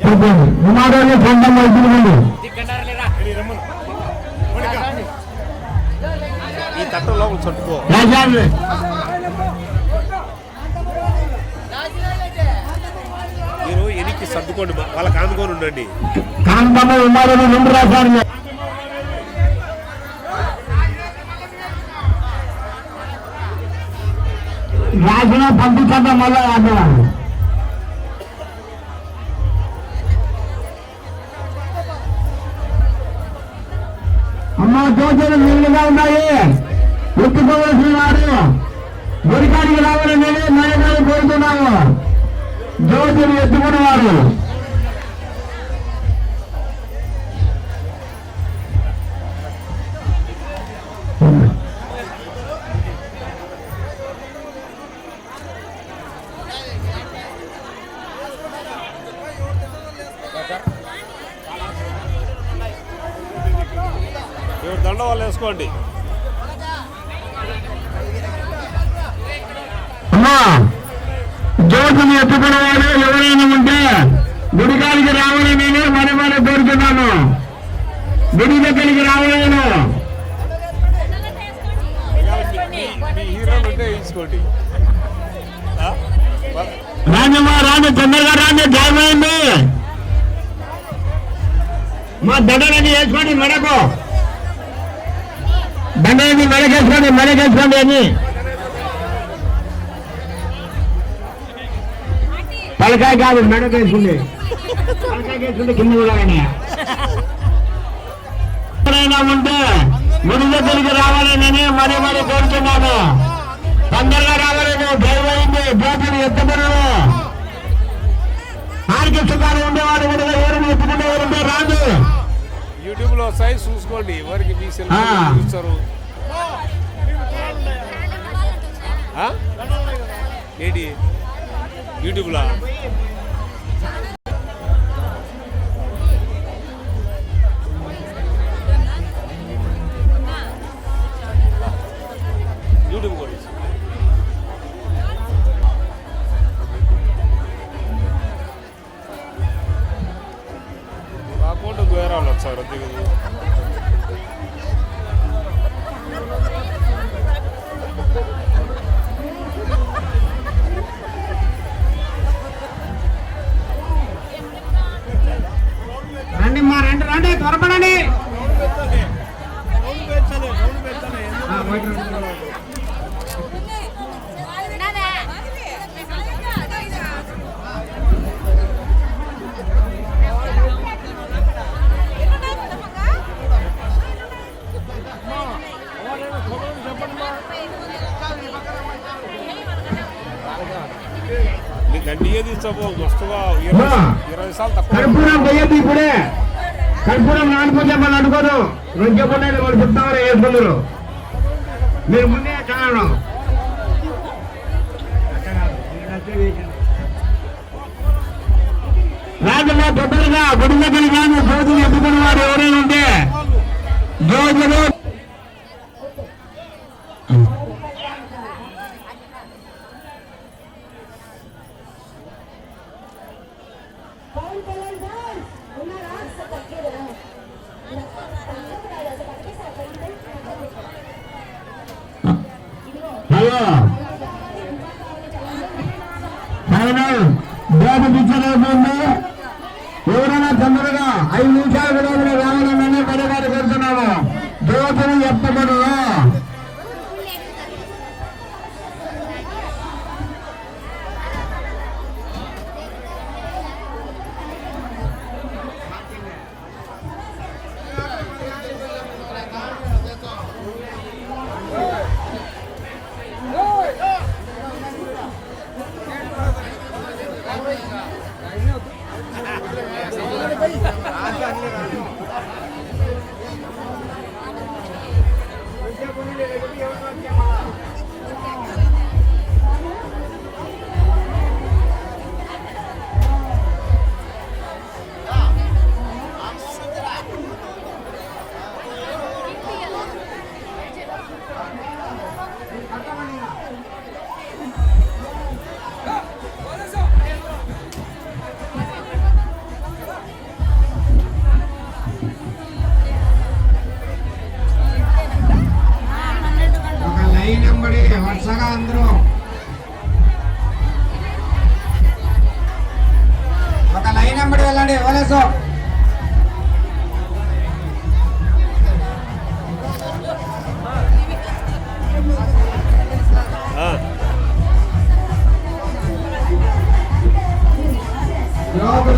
విమానాన్ని వైద్యులు ఈ చుట్టుకో. మీరు ఎనికి సర్దుకోండి వాళ్ళకి ఆనుకొని ఉండండి. కాంతమ్మ విమానాలు రెండు రాశారు రాసిన పంపించడం మళ్ళా అమ్మ దోచలు నీళ్ళుగా ఉన్నాయి. ఎత్తుకోవలసిన వారు గురికాడికి రావాలని నేనే నయనాలు కోరుతున్నాము జ్యోతిని ఎత్తుకున్నవారు. జ్యోతిని ఎత్తుకున్నవాడు ఎవరైనా ఉంటే గుడికాడికి రావాలని నేను మరి మరి కోరుతున్నాను. గుడి దగ్గరికి రావాలను రాజమ్మా రాజు తొందరగా రాండి జాగ్రత్త. మా దండలని వేసుకోండి మెడకు. దండని మెడకేసుకోండి మెడకేసుకోండి అని. తలకాయ కాదు మెడకేసుకోండి తలకాయ వేసుకుంటే కింద కూడా ఎక్కడైనా ఉంటే గుడి దగ్గరికి రావాలని మరీ మరీ కోరుతున్నాను. తొందరగా రావాలని దయవైంది జ్యోతిని ఎత్తబడు ఆర్కెస్ట్రా గారు ఉండేవాడు కూడా ఎవరిని ఎత్తుకుంటే ఎవరుంటే రాదు. యూట్యూబ్లో సైజ్ చూసుకోండి ఎవరికి మీ. చూస్తారు. ఆ? ఏంటి? యూట్యూబ్ కర్పూరం పోయద్దు ఇప్పుడే. కర్పూరం నానుకుంటే మళ్ళీ అనుకోదు. రెండు రొంచకుండా వాళ్ళు చెప్తామని వేసుకుందరు మీరు ముందే కారణం రాజులో తొందరగా గుడి దగ్గర కానీ జ్యోతిని ఎత్తుకున్న వారు ఎవరైనా ఉంటే జ్యోతులు ఫైనల్. బ్యాగ్ పిచ్చలేకుండా ఎవరైనా తొందరగా ఐదు నిమిషాలు కూడా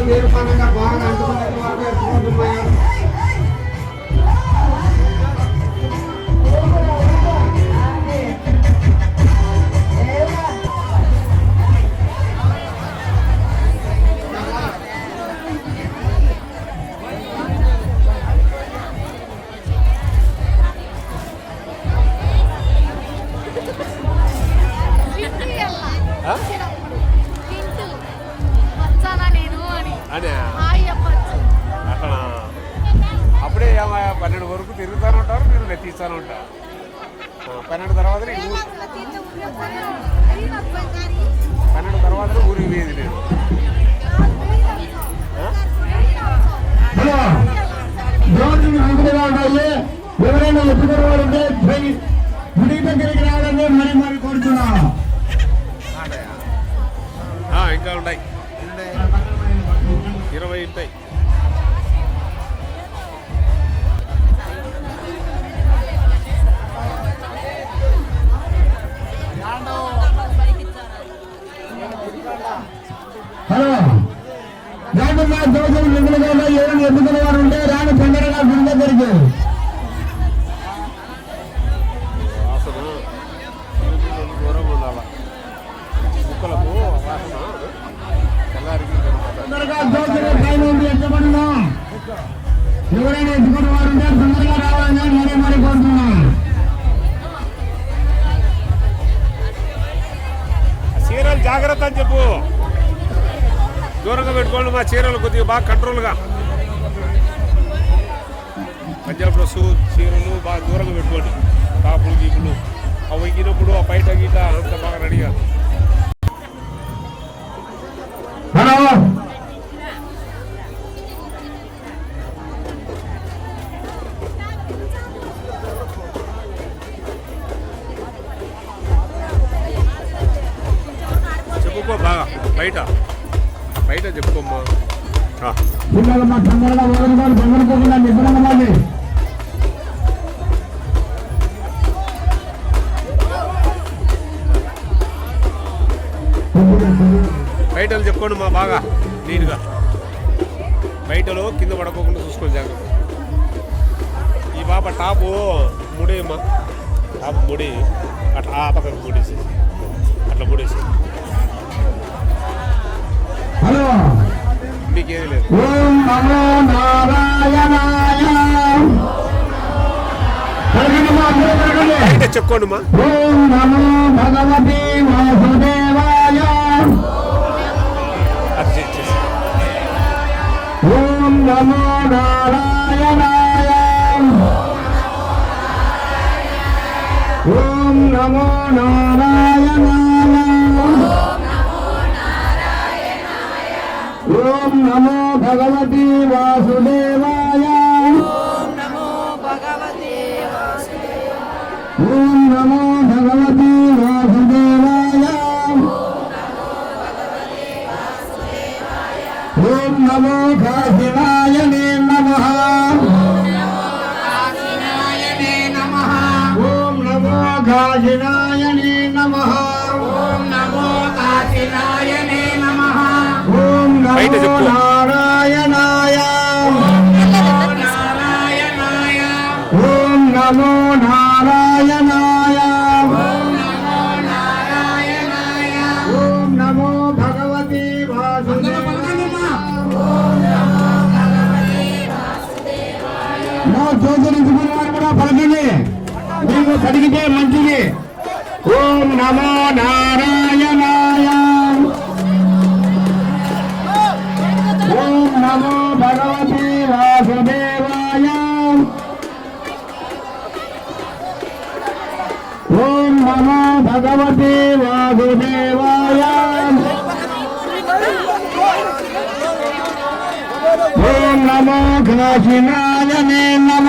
meron pa nga పన్నెండు తర్వాత ఊరికి వేది నేను హలో రోడ్లు అందుకుగా ఉన్నాయి ఎవరైనా ఎత్తుకునే వారు ఉంటే పోయి గుడి దగ్గరికి రావాలని మరి మరి కోరుతున్నాం ఆ, ఇంకా ఉన్నాయి ఇరవై ఉంటాయి ఎత్తుకునే వారు ఉంటే రాను తొందరగా గుడి దగ్గరికి ఎవరైనా ఎత్తుకునే వారు ఉంటే తొందరగా రావాలని మరి మరి కోరుతున్నాం. ఆ చీరలు జాగ్రత్త అని చెప్పు. దూరంగా పెట్టుకోండి మా చీరలు కొద్దిగా బాగా కంట్రోల్గా పంజాబ్ డ్రెస్సు చీరలు బాగా దూరంగా పెట్టుకోండి టాపులు గీపులు అవి ఎక్కినప్పుడు ఆ బయట గీట అంత బాగా రెడీగా హలో చెప్పుకో బాగా బయట బయట చెప్పుకోమ్మా ఆ. పిల్లలు మా తొందరగా వదులుకొని తొందరపోకుండా నిద్రపోవాలి బయటలు చెప్పుకోండి మా బాగా నీట్గా. బయటలో కింద పడకోకుండా చూసుకోండి జాగ్రత్త. ఈ పాప టాపు ముడేమ్మా టాప్ ముడి. అట్లా ఆ పక్కకు ముడేసి. అట్లా ముడేసి. హలో. లేదు. ఓం నమో నారాయణాయ. పలకండి మా. ఓం నమో భగవతి వాసుదేవాయ. నమో నారాయణాయ. ఓం నమో నారాయణాయ. ఓం నమో భగవతి వాసుదేవాయ. ఓం నమో భగవతి వాసుదేవాయ. ఓం నమో కాశినాయ నమ. ఓం నమో కాశినాయ నమ. ఓం నమో కాశినాయ నమ. ఓం నమో. నారాయణాయ. ఓం నమో మీకు కడిగితే మంచిది ఓం నమో నారాయణాయ ఓం నమో భగవతి వాసుదేవాయ ఓం నమో భగవతి వాసుదేవాయ ఓం నమో కాశినాయ నమ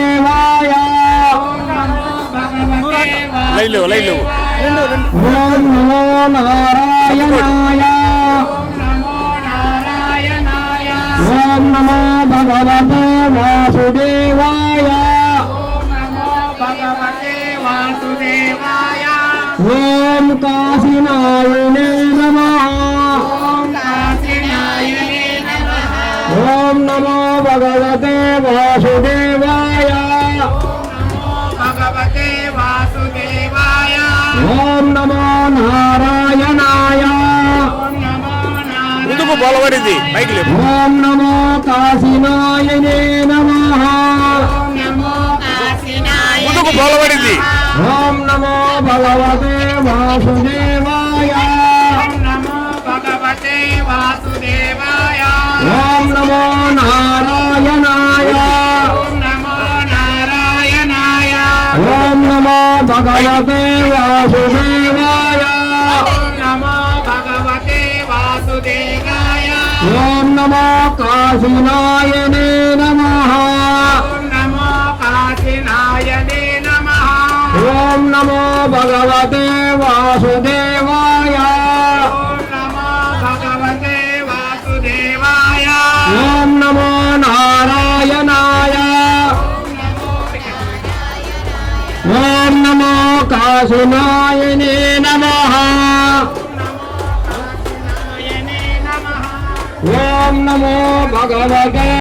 లైన్ లేవు లైన్ లేవు ఓం నమో నారాయణాయ ఓం నమో భగవతే వాసుదేవాయ ఓం కాశీనాయనే నమః ఓం నమో భగవతే వాసుదేవాయ ఓం నమో నారాయణాయ. ముందుకు బోలబడింది? పైకి లేవు ఓం నమో కాశీనాయనే నమః. ముందుకు బోలబడింది? ఓం నమో భగవతే వాసుదేవాయ. ఓం నమో నారాయణాయ. ఓం నమో భగవతే వాసుదేవాయ ఓం నమో కాశీనాయనే నమః. ఓం నమో భగవతే వాసుదేవాయ కాశీనాయనే నమః. ఓం నమో భగవతే